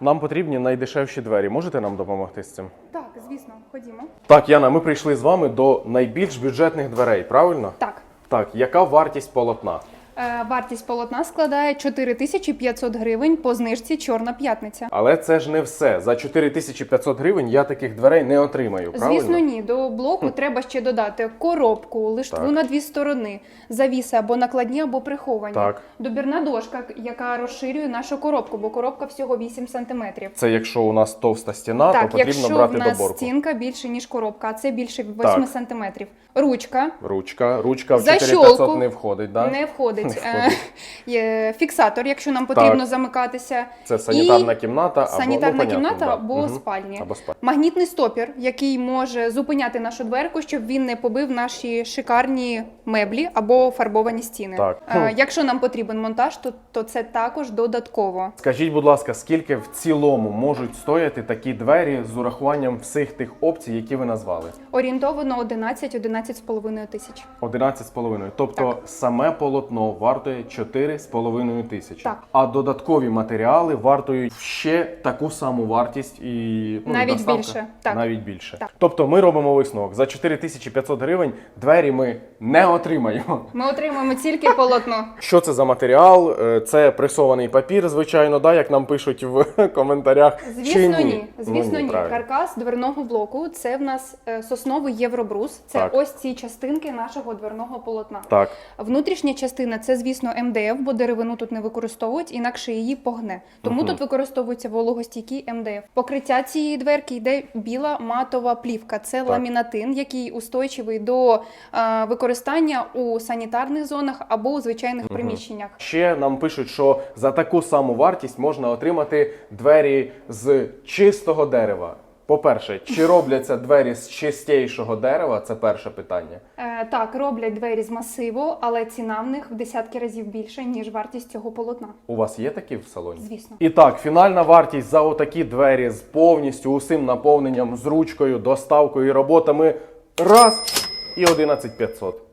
Нам потрібні найдешевші двері. Можете нам допомогти з цим? Так, звісно, ходімо. Так, Яна, ми прийшли з вами до найбільш бюджетних дверей, правильно? Так. Так, яка вартість полотна? Е, вартість полотна складає 4500 гривень по знижці Чорна п'ятниця. Але це ж не все. За 4500 гривень я таких дверей не отримаю, правильно? Звісно, ні. До блоку треба ще додати коробку, лиштву Так. на дві сторони, завіси або накладні, або приховані. Так. Добірна дошка, яка розширює нашу коробку, бо коробка всього 8 см. Це якщо у нас товста стіна, то потрібно якщо брати в нас доборку. стінка більше, ніж коробка, а це більше 8 Так. см. Ручка. Ручка. Ручка в Защолку. 4500 не входить, да? Не входить. Не Е, фіксатор, якщо нам потрібно Так. замикатися. Це санітарна І кімната або санітарна ну, кімната да. або Мгм. спальні. Або спальня. Магнітний стопір, який може зупиняти нашу дверку, щоб він не побив наші шикарні меблі або фарбовані стіни. Так. Е, Якщо нам потрібен монтаж, то, то це також додатково. Скажіть, будь ласка, скільки в цілому можуть стояти такі двері з урахуванням всіх тих опцій, які ви назвали? Орієнтовано 11-11,5 тисяч. 11,5. Тобто саме полотно вартує 4,5 тисячі. Так. А додаткові матеріали вартують ще таку саму вартість і ну, Навіть доставка більше. Так. навіть більше. Так. Тобто ми робимо висновок. За 4500 гривень двері ми не отримаємо. Ми отримуємо тільки полотно. Що це за матеріал? Е, Це пресований папір, звичайно, да, як нам пишуть в коментарях. Чи Звісно, ні. ні. Ну, Звісно, ні. правильно. Каркас дверного блоку це в нас е, сосновий євробрус. Це Так. ось ці частинки нашого дверного полотна. Так. Внутрішня частина це, звісно, МДФ, бо деревину тут не використовують, інакше її погне. Тому Мгм. тут використовується вологостійкий МДФ. Покриття цієї дверки йде біла матова плівка. Це Так. ламінатин, який устойчивий до е, використання у санітарних зонах або у звичайних приміщеннях. Ще нам пишуть, що за таку саму вартість можна отримати двері з чистого дерева. По-перше, чи робляться двері з чистішого дерева? Це перше питання. Е, так, роблять двері з масиву, але ціна в них в десятки разів більша, ніж вартість цього полотна. У вас є такі в салоні? Звісно. І так, фінальна вартість за отакі двері з повністю усім наповненням, з ручкою, доставкою і роботами раз і 11500.